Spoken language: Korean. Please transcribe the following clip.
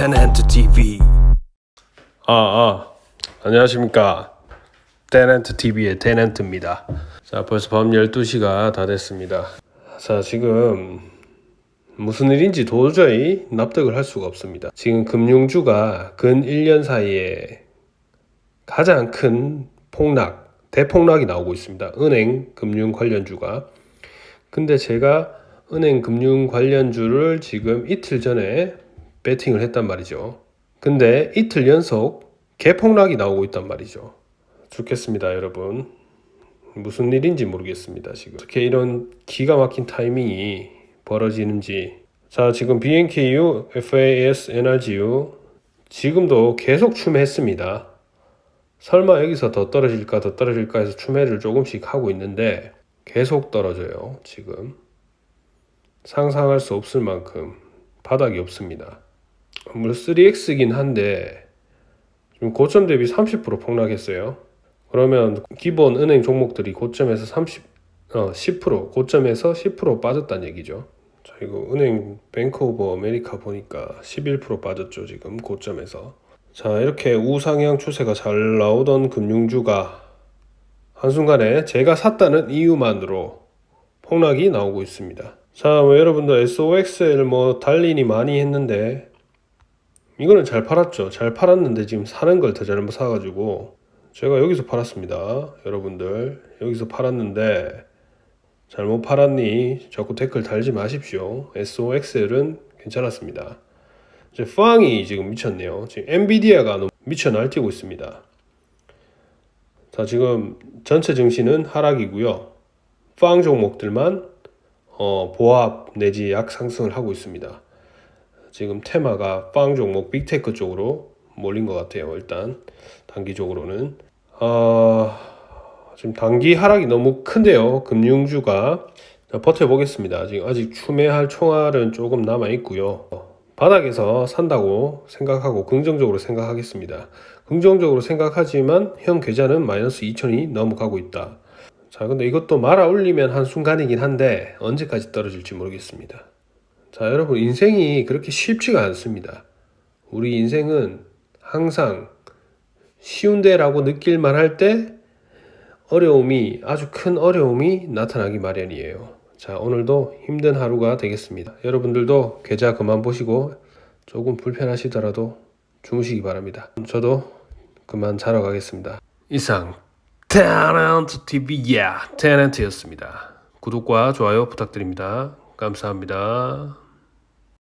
테넨트 TV 아, 아, 안녕하십니까. 테넨트 TV의 테넨트입니다. 자, 벌써 밤 12시가 다 됐습니다. 자, 지금 무슨 일인지 도저히 납득을 할 수가 없습니다. 지금 금융주가 근 1년 사이에 가장 큰 폭락, 대폭락이 나오고 있습니다. 은행 금융 관련주가. 근데 제가 은행 금융 관련주를 지금 이틀 전에 배팅을 했단 말이죠. 근데 이틀 연속 개폭락이 나오고 있단 말이죠. 죽겠습니다, 여러분. 무슨 일인지 모르겠습니다, 지금. 어떻게 이런 기가 막힌 타이밍이 벌어지는지. 자, 지금 BNKU, FAS, NRGU 지금도 계속 추매했습니다. 설마 여기서 더 떨어질까 더 떨어질까 해서 추매를 조금씩 하고 있는데 계속 떨어져요, 지금. 상상할 수 없을 만큼 바닥이 없습니다. 물론 3X이긴 한데 지금 고점 대비 30% 폭락했어요. 그러면 기본 은행 종목들이 고점에서 30, 어, 10% 고점에서 10% 빠졌다는 얘기죠. 자 이거 은행 뱅크 오브 아메리카 보니까 11% 빠졌죠 지금 고점에서. 자 이렇게 우상향 추세가 잘 나오던 금융주가 한순간에 제가 샀다는 이유만으로 폭락이 나오고 있습니다. 자, 뭐 여러분들 SOXL 뭐 달린이 많이 했는데 이거는 잘 팔았죠. 잘 팔았는데 지금 사는 걸 더 잘못 사가지고 제가 여기서 팔았습니다. 여러분들 여기서 팔았는데 잘못 팔았니? 자꾸 댓글 달지 마십시오. SOXL은 괜찮았습니다. 이제 팡이 지금 미쳤네요. 지금 엔비디아가 너무 미쳐 날뛰고 있습니다. 자, 지금 전체 증시는 하락이고요. 팡 종목들만 어, 보합 내지 약 상승을 하고 있습니다. 지금 테마가 빵 종목 빅테크 쪽으로 몰린 것 같아요. 일단 단기적으로는 어, 지금 단기 하락이 너무 큰데요. 금융주가 자, 버텨보겠습니다. 지금 아직 추매할 총알은 조금 남아 있고요. 바닥에서 산다고 생각하고 긍정적으로 생각하겠습니다. 긍정적으로 생각하지만 현 계좌는 마이너스 2천이 넘어가고 있다. 자, 근데 이것도 말아 올리면 한 순간이긴 한데 언제까지 떨어질지 모르겠습니다. 자, 여러분 인생이 그렇게 쉽지가 않습니다. 우리 인생은 항상 쉬운데라고 느낄만 할 때 어려움이 아주 큰 어려움이 나타나기 마련이에요. 자, 오늘도 힘든 하루가 되겠습니다. 여러분들도 계좌 그만 보시고 조금 불편하시더라도 주무시기 바랍니다. 저도 그만 자러 가겠습니다. 이상 테넌트 TV야 테넌트였습니다. 구독과 좋아요 부탁드립니다. 감사합니다.